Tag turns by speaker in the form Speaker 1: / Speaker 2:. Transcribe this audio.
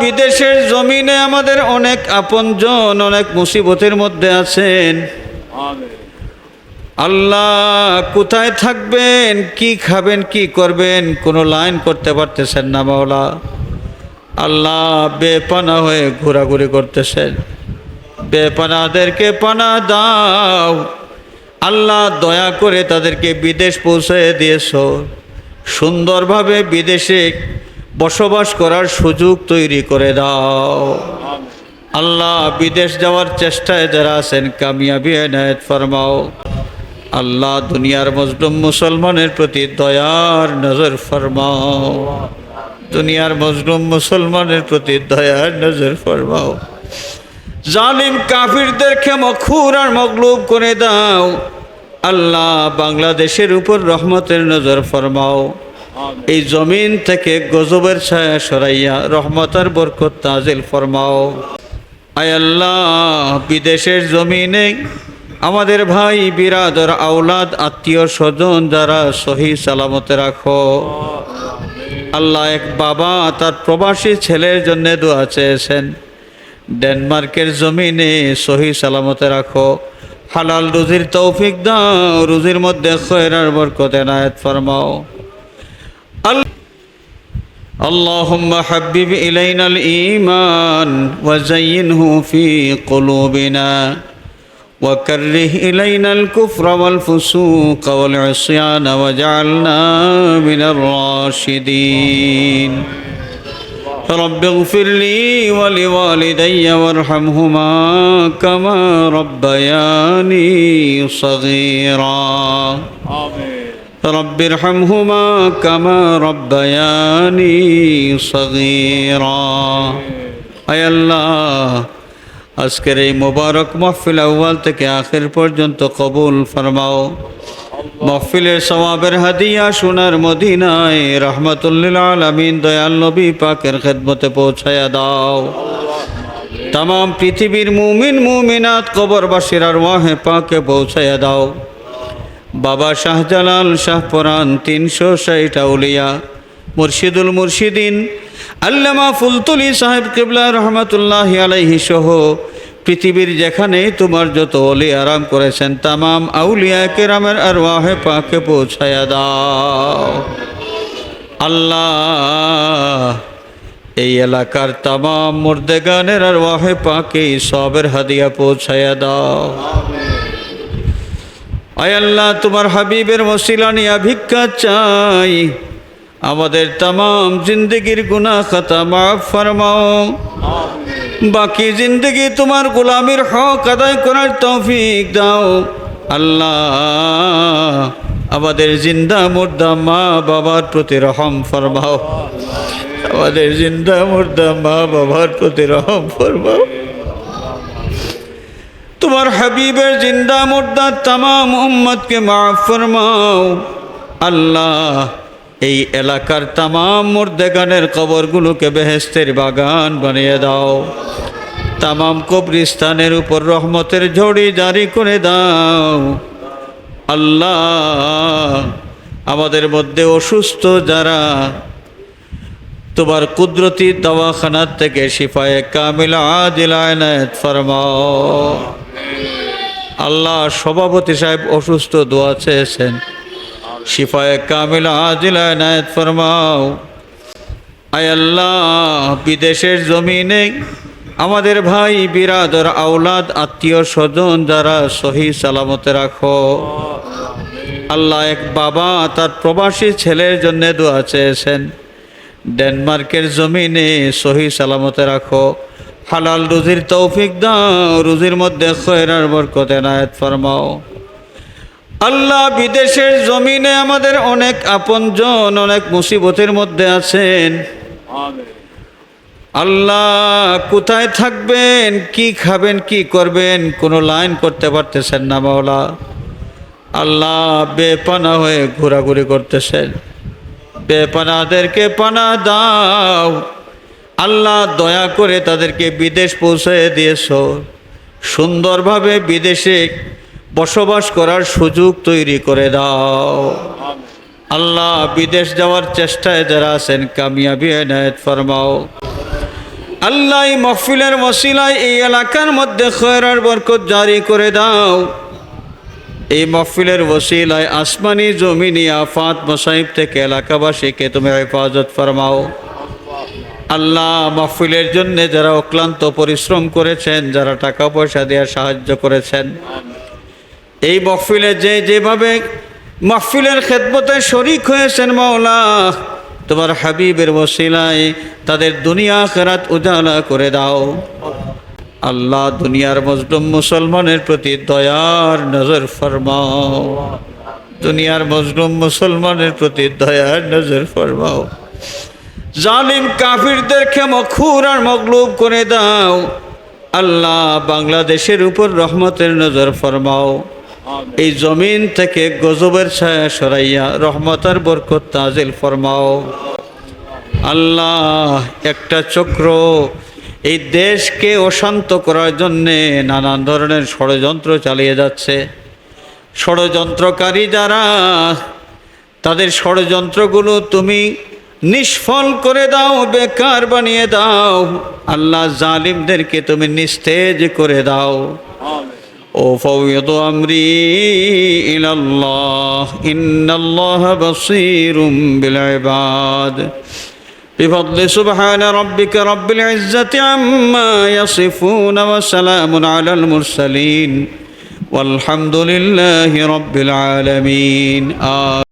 Speaker 1: বিদেশের জমিনে আমাদের অনেক আপনজন, অনেক মুসিবতের মধ্যে আছেন। আল্লাহ কোথায় থাকবেন, কি খাবেন, কি করবেন, কোনো লাইন করতে পারতেছেন না মাওলা। আল্লাহ বেপানা হয়ে ঘোরাঘুরি করতেছেন। বেপানাদেরকে পানা দাও। আল্লাহ দয়া করে তাদেরকে বিদেশ পৌঁছে দিয়েছ। সুন্দরভাবে বিদেশে বসবাস করার সুযোগ তৈরি করে দাও। আল্লাহ বিদেশ যাওয়ার চেষ্টায় যারা আছেন, কামিয়াবি এনায়ত ফরমাও। আল্লাহ দুনিয়ার মজলুম মুসলমানের প্রতি দয়ার নজর ফরমাও। দুনিয়ার মজলুম মুসলমানের প্রতি দয়ার নজর ফরমাও। জালিম কাফিরদেরকে মখুর আর মগলুব করে দাও। আল্লাহ বাংলাদেশের উপর রহমতের নজর ফরমাও। এই জমিন থেকে গজবের ছায়া সরাইয়া রহমতার বরকত তাজিল ফরমাও। আয় আল্লাহ, বিদেশের জমিনে আমাদের ভাই, বিরাদর আওলাদ, আত্মীয় স্বজন যারা সহি সালামতে রাখো। আল্লাহ এক বাবা, তার প্রবাসী ছেলের জন্য দোয়া চেয়েছেন। ডেনমার্কের জমিনে সহি সালামতে রাখো। হালাল রুজির তৌফিক দাও, রুজির মধ্যে খয়রার বরকত এনায়েত ফরমাও। اللهم حبب إلينا الإيمان وزينه في قلوبنا وكره إلينا الكفر والفسوق والعصيان واجعلنا من الراشدين. رب اغفر لي ولوالدي وارحمهما كما ربياني صغيرا. رب ارحمهما كما ربياني صغيرا আয় আল্লাহ আজকের এই মোবারক মহফিল আউ্বাল থেকে আখের পর্যন্ত কবুল ফরমাও মহফিলের সওয়াবের হাদিয়া সোনার মদিনায় রহমতুল্লিল আলমিন দয়াল নবী পাকের খেদমতে পৌঁছায়া দাও তাম পৃথিবীর মুমিন মুমিনাত কবরবাসীর আর ওয়াহে পাকে পৌঁছায়া দাও বাবা শাহজালাল শাহপরান তিনশো ষাট আউলিয়া, মুর্শিদুল মুর্শিদিন, আল্লামা ফুলতুলি সাহেব কিবলা রহমতুল্লাহ আলাইহি সহ পৃথিবীর যেখানে তোমার যত অলি আরাম করেছেন, তামাম আউলিয়া কেরামের আর ওয়াহে পাকে পৌঁছায়া দাও। আল্লাহ, এই এলাকার তামাম মুর্দেগানের আর ওয়াহে পাকে সবের হাদিয়া পৌঁছায়া দাও। আল্লাহ তোমার হাবিবের মসিলা নিয়া ভিক্ষা চাই। আমাদের তাম জিন্দগির গুনা খাতা মাফ ফরমাও। বাকি জিন্দগি তোমার গোলামির হক আদায় করার তৌফিক দাও। আল্লাহ আমাদের জিন্দা মুর্দা মা বাবার প্রতি রহম ফরমাও। আমাদের জিন্দা মুর্দা মা বাবার প্রতি রহম ফরমাও। তোমার হাবিবের জিন্দা মুর্দা তামাম উম্মতকে মাফ ফরমাও। আল্লাহ, এই এলাকার তামাম মুর্দেগানের কবরগুলোকে বেহেস্তের বাগান বানিয়ে দাও। তামাম কবরিস্তানের উপর রহমতের ঝড়ি জারি করে দাও। আল্লাহ, আমাদের মধ্যে অসুস্থ যারা, তোমার কুদরতি দওয়াখানার থেকে শিফায়ে কামিল আদিলায়নায়ত ফরমাও। আল্লাহ সভাপতি সাহেব অসুস্থ দোয়া চেয়েছেন। শিফায়ে কামিল আদিলায়নায়ত ফরমাও, আয় আল্লাহ, বিদেশের জমিনে আমাদের ভাই, বিরাদর আওলাদ, আত্মীয় স্বজন যারা সহি সালামতে রাখো। আল্লাহ এক বাবা, তার প্রবাসী ছেলের জন্য দোয়া চেয়েছেন। ডেনমার্কের জমিনে সহি সালামতে রাখো। হালাল রুজির তৌফিক দাও, রুজির মধ্যে খয়রার বরকত এনায়েত ফরমাও। আল্লাহ বিদেশের জমিনে আমাদের অনেক আপনজন, অনেক মুসিবতের মধ্যে আছেন। আল্লাহ কোথায় থাকবেন, কি খাবেন, কি করবেন, কোনো লাইন করতে পারতেছেন না মাওলা। আল্লাহ বেপানা হয়ে ঘোরাঘুরি করতেছেন। বেপানাদেরকে পানা দাও। আল্লাহ দয়া করে তাদেরকে বিদেশ পৌঁছে দিয়েছ। সুন্দরভাবে বিদেশে বসবাস করার সুযোগ তৈরি করে দাও। আল্লাহ বিদেশ যাওয়ার চেষ্টায় যারা আছেন, কামিয়াবি এনায়ত ফরমাও। আল্লাহ এই মহফিলের মশিলায় এই এলাকার মধ্যে খয়রার বরকত জারি করে দাও। এই মহফিলের ওসিলায় আসমানি জমিনি আফাত মসাইব থেকে এলাকাবাসীকে তুমি হেফাজত ফরমাও। আল্লাহ মাহফিলের জন্য যারা অক্লান্ত পরিশ্রম করেছেন, যারা টাকা পয়সা দেওয়ার সাহায্য করেছেন, এই মহফিলে যে যেভাবে মাহফিলের খেদমতে শরিক হয়েছেন মাওলা, তোমার হাবিবের ওসিলায় তাদের দুনিয়া খেরাত উজালা করে দাও। আল্লাহ দুনিয়ার মজলুম মুসলমানের প্রতি দয়ার নজর ফরমাও। দুনিয়ার মজলুম মুসলমানের প্রতি দয়ার নজর ফরমাও। জালিম কাফিরদেরকে মখুর আর মগলুব করে দাও। আল্লাহ বাংলাদেশের উপর রহমতের নজর ফরমাও। এই জমিন থেকে গজবের ছায়া সরাইয়া রহমতার বরকত তাজিল ফরমাও। আল্লাহ একটা চক্র এই দেশকে অশান্ত করার জন্যে নানান ধরনের ষড়যন্ত্র চালিয়ে যাচ্ছে। ষড়যন্ত্রকারী যারা, তাদের ষড়যন্ত্রগুলো তুমি নিষ্ফল করে দাও বেকার বানিয়ে দাও আল্লাহ জালিমদেরকে তুমি নিস্তেজ করে দাও أفوض أمري إلى الله إن الله بصير بالعباد بفضل سبحان ربك رب العزة عما يصفون وسلام على المرسلين والحمد لله رب العالمين آمين